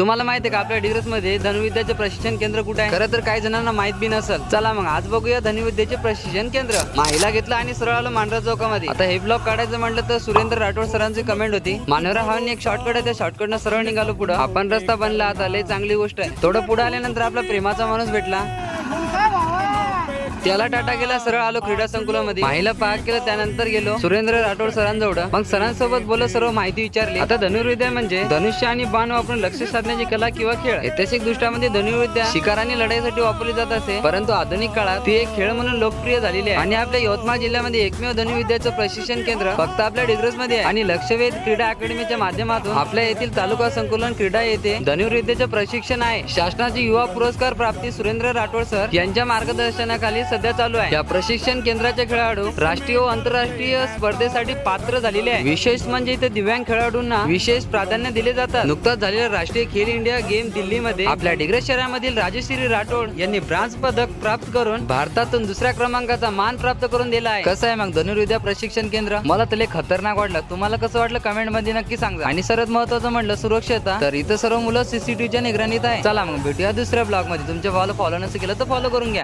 तुम्हाला माहिती आहे का आपल्या डिग्रसमध्ये धनुविद्याचे प्रशिक्षण केंद्र कुठे आहे? खरं तर काही जणांना माहीत बी नसेल. चला मग आज बघूया धनुविद्याचे प्रशिक्षण केंद्र. माहिला घेतला आणि सरळ आलो मांढरा चौकामध्ये. आता हे ब्लॉग काढायचं म्हटलं तर सुरेंद्र राठोड सरांची कमेंट होती. मानवरा हवानी एक शॉर्टकट आहे त्या शॉर्टकटनं सरळ निघालो पुढे. आपण रस्ता बनला आता लय चांगली गोष्ट आहे. थोडं पुढे आल्यानंतर आपला प्रेमाचा माणूस भेटला. त्याला टाटा गेला सरळ आलो क्रीडा संकुलामध्ये. माहिला पार्क केलं त्यानंतर गेलो सुरेंद्र राठोड सरांजवळ. मग सरांसोबत बोलत सर्व माहिती विचारली. आता धनुर्विद्या म्हणजे धनुष्य आणि बाण वापरून लक्ष साधण्याची कला किंवा खेळ. ऐतिहासिक दृष्ट्यामध्ये धनुर्विद्या शिकाराने लढाईसाठी वापरली जात असे. परंतु आधुनिक काळात ती एक खेळ म्हणून लोकप्रिय झालेली आहे. आणि आपल्या यवतमाळ जिल्ह्यामध्ये एकमेव धनुर्विद्याचं प्रशिक्षण केंद्र फक्त आपल्या डिग्रजमध्ये आहे. आणि लक्षवेध क्रीडा अकॅडमीच्या माध्यमातून आपल्या येथील तालुका संकुलन क्रीडा येथे धनुर्विद्याचे प्रशिक्षण आहे. शासनाचे युवा पुरस्कार प्राप्ती सुरेंद्र राठोड सर यांच्या मार्गदर्शनाखाली सध्या चालू आहे. या प्रशिक्षण केंद्राचे खेळाडू राष्ट्रीय व आंतरराष्ट्रीय स्पर्धेसाठी पात्र झालेले आहे. विशेष म्हणजे इथे दिव्यांग खेळाडूंना विशेष प्राधान्य दिले जातात. नुकताच झालेल्या राष्ट्रीय खेल इंडिया गेम दिल्लीमध्ये आपल्या डिग्रज शहरामधील राजश्री राठोड यांनी ब्रांज पदक प्राप्त करून भारतातून दुसऱ्या क्रमांकाचा मान प्राप्त करून दिला आहे. कसं आहे मग धनुर्विद्या प्रशिक्षण केंद्र? मला तर खतरनाक वाटलं. तुम्हाला कसं वाटलं? कमेंटमध्ये नक्की सांगा. आणि सर्वात महत्वाचं म्हटलं सुरक्षता तर इथं सर्व मुलं सीसीटीव्हीच्या निगराणीत आहे. चला मग भेटूया दुसऱ्या ब्लॉगमध्ये. तुमच्या फॉलो फॉलो नसेल केलं तर फॉलो करून घ्या.